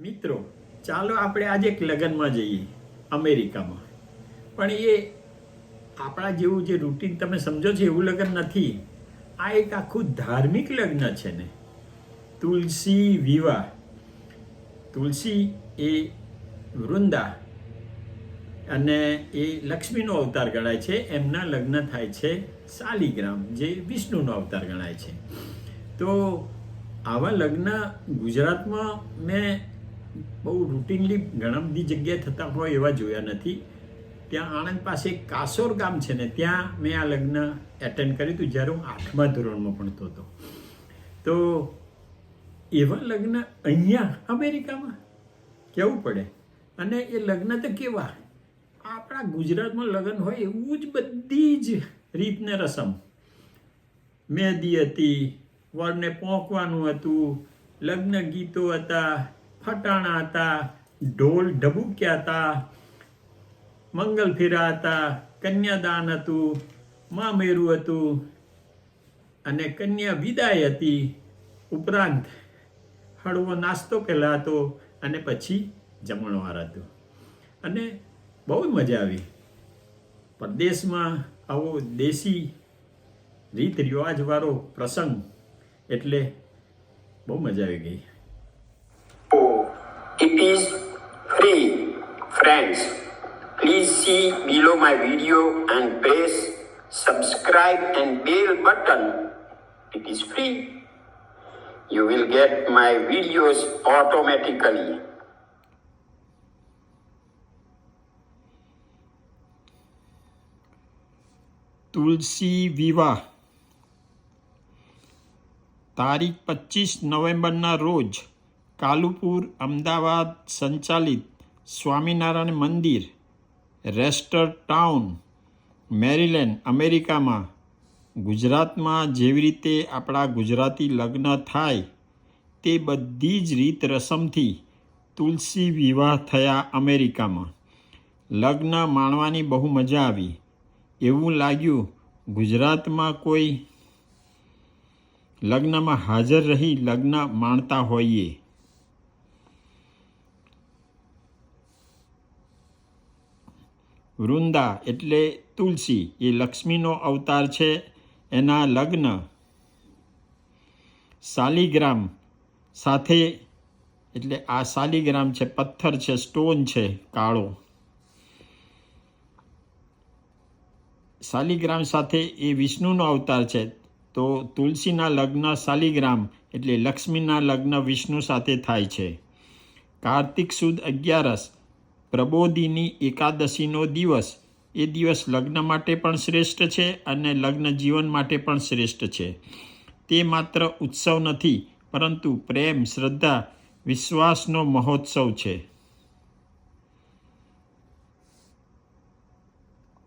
મિત્રો, ચાલો આપણે આજે એક લગ્નમાં જઈએ, અમેરિકામાં. પણ એ આપણા જેવું જે રૂટીન તમે સમજો છો એવું લગ્ન નથી. આ એક આખું ધાર્મિક લગ્ન છે ને. તુલસી વિવાહ. તુલસી એ વૃંદા અને એ લક્ષ્મીનો અવતાર ગણાય છે. એમના લગ્ન થાય છે શાલિગ્રામ જે વિષ્ણુનો અવતાર ગણાય છે. તો આવા લગ્ન ગુજરાતમાં મેં બહુ રૂટીનલી ઘણા બધી જગ્યાએ થતા હોય એવા જોયા નથી. ત્યાં આણંદ પાસે કાસોર ગામ છે ને, ત્યાં મેં આ લગ્ન એટેન્ડ કર્યું હતું, જ્યારે હું આઠમા ધોરણમાં ભણતો હતો. તો એવા લગ્ન અહીંયા અમેરિકામાં કેવું પડે? અને એ લગ્ન તો કેવા? આપણા ગુજરાતમાં લગ્ન હોય એવું જ બધી જ રીતને રસમ. મહેંદી હતી, વરને પોંકવાનું હતું, લગ્ન ગીતો હતા ફટાણા હતા, ઢોલ ઢબુક્યા હતા, મંગલ ફેરા હતા, કન્યાદાન હતું, મામેરું હતું અને કન્યા વિદાય હતી. ઉપરાંત હળવો નાસ્તો પહેલાં હતો અને પછી જમણવાર હતું. અને બહુ મજા આવી. પરદેશમાં આવો દેશી રીત રિવાજવાળો પ્રસંગ એટલે બહુ મજા આવી ગઈ. It is free. Friends, please see below my video and press subscribe and bell button. It is free. You will get my videos automatically. Tulsi Vivah તારીખ પચીસ નવેમ્બરના રોજ કાલુપુર, અમદાવાદ સંચાલિત સ્વામિનારાયણ મંદિર, રેસ્ટર ટાઉન, મેરીલેન્ડ, અમેરિકામાં. ગુજરાતમાં જેવી રીતે આપણા ગુજરાતી લગ્ન થાય, તે બધી જ રીત રસમથી તુલસી વિવાહ થયા અમેરિકામાં. લગ્ન માણવાની બહુ મજા આવી. એવું લાગ્યું ગુજરાતમાં કોઈ લગ્નમાં હાજર રહી લગ્ન માણતા હોઈએ. વૃંદા એટલે તુલસી. એ લક્ષ્મીનો અવતાર છે. એના લગ્ન શાલિગ્રામ સાથે, એટલે આ શાલિગ્રામ છે, પથ્થર છે, સ્ટોન છે, કાળો. શાલિગ્રામ સાથે એ વિષ્ણુનો અવતાર છે. તો તુલસીના લગ્ન શાલિગ્રામ એટલે લક્ષ્મીના લગ્ન વિષ્ણુ સાથે થાય છે. કાર્તિક સુદ અગિયારસ પ્રબોધિની એકાદશીનો દિવસ એ દિવસ લગ્ન માટે પણ શ્રેષ્ઠ છે અને લગ્ન જીવન માટે પણ શ્રેષ્ઠ છે તે માત્ર ઉત્સવ નથી પરંતુ પ્રેમ શ્રદ્ધા વિશ્વાસનો મહોત્સવ છે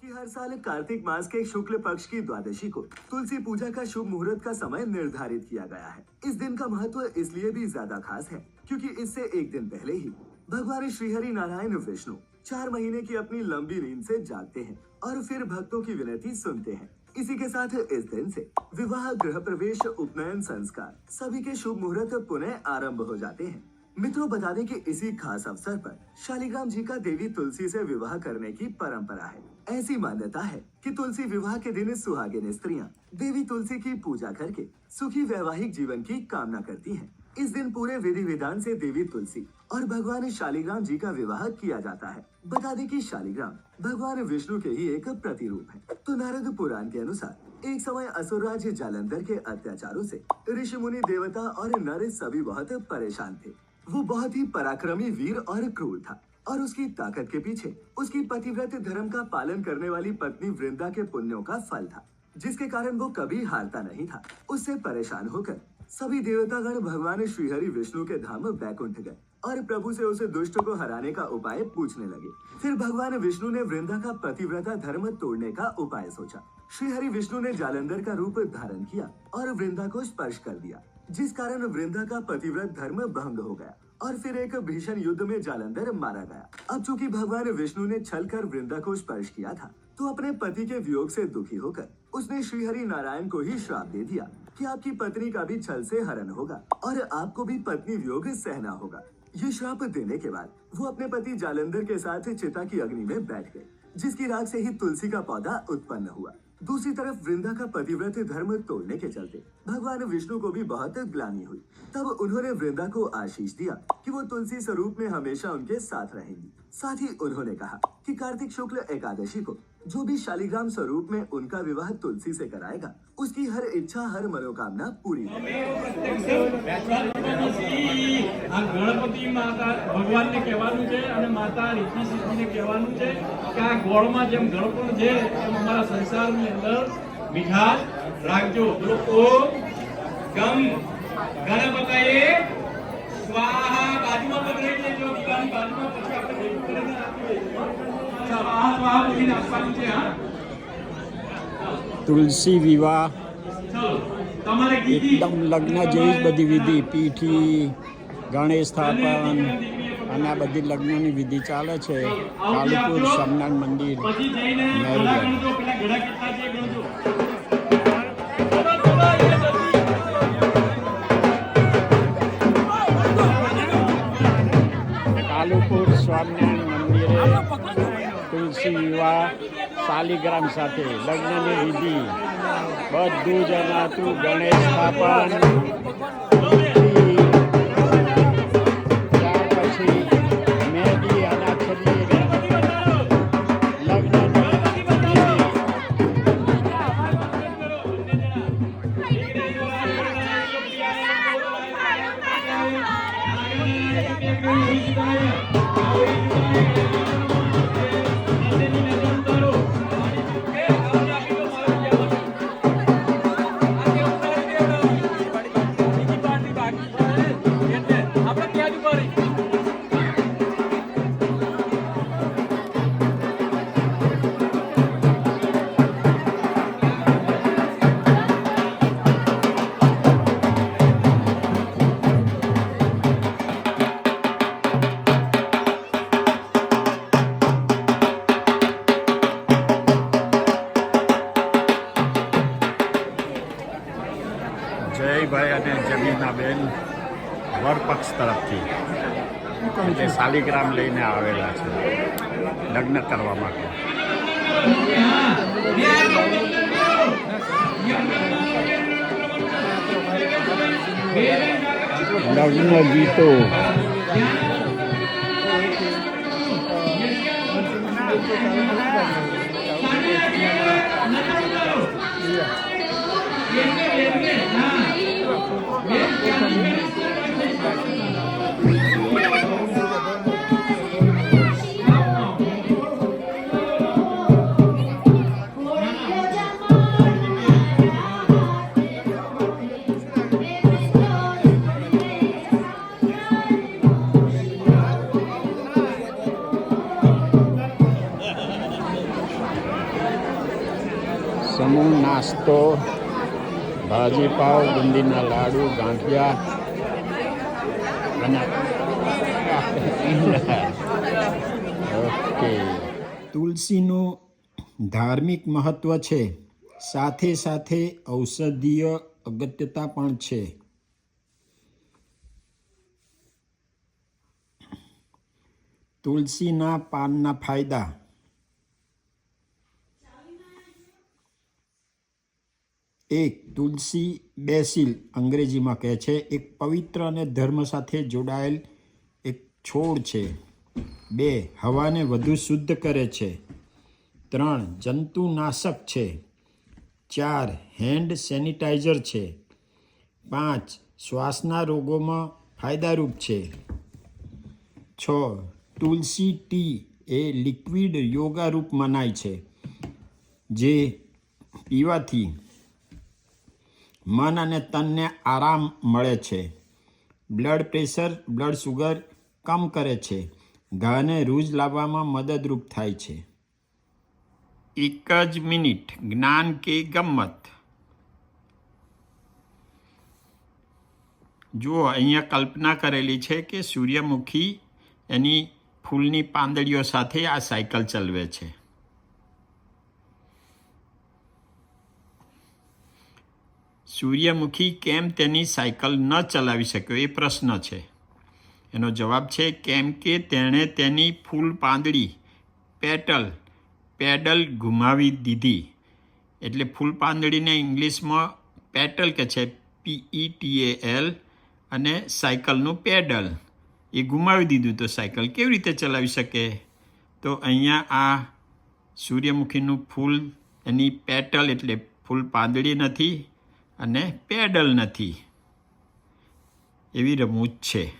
कि हर साल कार्तिक मास के शुक्ल पक्ष की द्वादशी को तुलसी पूजा का शुभ मुहूर्त का समय निर्धारित किया गया है इस दिन का महत्व इसलिए भी ज्यादा खास है क्योंकि इससे एक दिन पहले ही भगवान श्रीहरि नारायण विष्णु चार महीने की अपनी लंबी नींद से जागते हैं और फिर भक्तों की विनती सुनते हैं। इसी के साथ इस दिन से विवाह, गृह प्रवेश, उपनयन, संस्कार सभी के शुभ मुहूर्त पुनः आरंभ हो जाते हैं। मित्रों, बता दें कि इसी खास अवसर पर शालिग्राम जी का देवी तुलसी से विवाह करने की परंपरा है। ऐसी मान्यता है कि तुलसी विवाह के दिन सुहागिन स्त्रियाँ देवी तुलसी की पूजा करके सुखी वैवाहिक जीवन की कामना करती हैं। इस दिन पूरे विधि विधान से देवी तुलसी और भगवान शालिग्राम जी का विवाह किया जाता है। बता दें कि शालिग्राम भगवान विष्णु के ही एक प्रतिरूप है। तो नारद पुराण के अनुसार, एक समय असुरराज जालंधर के अत्याचारों से ऋषि मुनि देवता और नर सभी बहुत परेशान थे। वो बहुत ही पराक्रमी वीर और क्रूर था और उसकी ताकत के पीछे उसकी पतिव्रत धर्म का पालन करने वाली पत्नी वृंदा के पुण्यों का फल था, जिसके कारण वो कभी हारता नहीं था। उससे परेशान होकर सभी देवतागण भगवान श्रीहरि विष्णु के धाम बैकुंठ गए। और प्रभु से उसे दुष्ट को हराने का उपाय पूछने लगे। फिर भगवान विष्णु ने वृंदा का पतिव्रता धर्म तोड़ने का उपाय सोचा। श्रीहरि विष्णु ने जालंधर का रूप धारण किया और वृंदा को स्पर्श कर दिया, जिस कारण वृंदा का पतिव्रत धर्म भंग हो गया और फिर एक भीषण युद्ध में जालंधर मारा गया। अब चूँकि भगवान विष्णु ने छल कर वृंदा को स्पर्श किया था तो अपने पति के वियोग से दुखी होकर उसने श्रीहरि नारायण को ही श्राप दे दिया कि आपकी पत्नी का भी छल से हरण होगा और आपको भी पत्नी वियोग सहना होगा। ये श्राप देने के बाद वो अपने पति जालंधर के साथ चिता की अग्नि में बैठ गए, जिसकी राग से ही तुलसी का पौधा उत्पन्न हुआ। दूसरी तरफ़ वृंदा का पतिव्रत धर्म तोड़ने के चलते भगवान विष्णु को भी बहुत ग्लानी हुई। तब उन्होंने वृंदा को आशीष दिया कि वो तुलसी स्वरूप में हमेशा उनके साथ रहेंगी। साथ ही उन्होंने कहा कि कार्तिक शुक्ल एकादशी को जो भी शालिग्राम स्वरूप में उनका विवाह तुलसी से कराएगा, उसकी हर इच्छा, हर मनोकामना पूरी होगी। આ ગણપતિ માતા ભગવાનને કહેવાનું છે અને માતા રીતિ સિદ્ધિને કહેવાનું છે કે આ ગોળમાં જેમ ગણપણ છે એમ અમારા સંસારની અંદર મીઠાશ રાખજો. ગમ ગણપતયે સ્વાહા. બાજુમાં પકડી લેજો દીવાની બાજુમાં પછી આપણે ભેગું કરીને આપી સ્વાહા સ્વાહા બોલીને આપવાનું છે હા? તુલસી વિવાહ. ચલો. એકદમ લગ્ન જેવી જ બધી વિધિ પીઠી ગણેશ સ્થાપન અને આ બધી લગ્નની વિધિ ચાલે છે. કાલુપુર સોમનાથ મંદિર. કાલુપુર સ્વામિનારાયણ મંદિરે તુલસી વિવાહ શાલિગ્રામ સાથે લગ્નની વિધિ. બધું જ હતું ગણેશ સ્થાપન એટલે શાલિગ્રામ લઈને આવેલા છે. લગ્ન કરવા માટે. લગ્ન ગીતો. નાસ્તો, ભાજી પાવ બુંદીના લાડુ, ગાંઠિયા અને ઓકે. તુલસીનું ધાર્મિક મહત્વ છે. સાથે સાથે ઔષધીય અગત્યતા પણ છે. તુલસીના પાનના ફાયદા. એક તુલસી બેસિલ અંગ્રેજીમાં કહે છે, એક પવિત્ર અને ધર્મ સાથે જોડાયેલ એક છોડ છે. બે, હવાને વધુ શુદ્ધ કરે છે. ત્રણ, જંતુનાશક છે. ચાર, હેન્ડ સેનિટાઈઝર છે. પાંચ, શ્વાસના રોગોમાં ફાયદારૂપ છે. છ, તુલસી ટી એ લિક્વિડ યોગારૂપ મનાય છે. જે પીવાથી મન અને તનને આરામ મળે છે. બ્લડ પ્રેશર, બ્લડ શુગર કમ કરે છે. ઘાને રૂજ લાવવામાં મદદરૂપ થાય છે. એક જ મિનિટ, જ્ઞાન કે ગમ્મત? જુઓ, અહીંયા કલ્પના કરેલી છે કે સૂર્યમુખી એની ફૂલની પાંદડીઓ સાથે આ સાયકલ ચલાવે છે. સૂર્યમુખી કેમ તેની સાયકલ ન ચલાવી શક્યો? એ પ્રશ્ન છે. એનો જવાબ છે, કેમ કે તેણે તેની ફૂલ પાંદડી, પેટલ, પેડલ ગુમાવી દીધી. એટલે ફૂલ પાંદડીને ઇંગ્લિશમાં પેટલ કે છે પીઈ ટી એલ, અને સાયકલનું પેડલ. એ ગુમાવી દીધું તો સાયકલ કેવી રીતે ચલાવી શકે? તો અહીંયા આ સૂર્યમુખીનું ફૂલ, એની પેટલ એટલે ફૂલ પાંદડી નથી અને પેડલ નથી. એવી રમૂજ છે.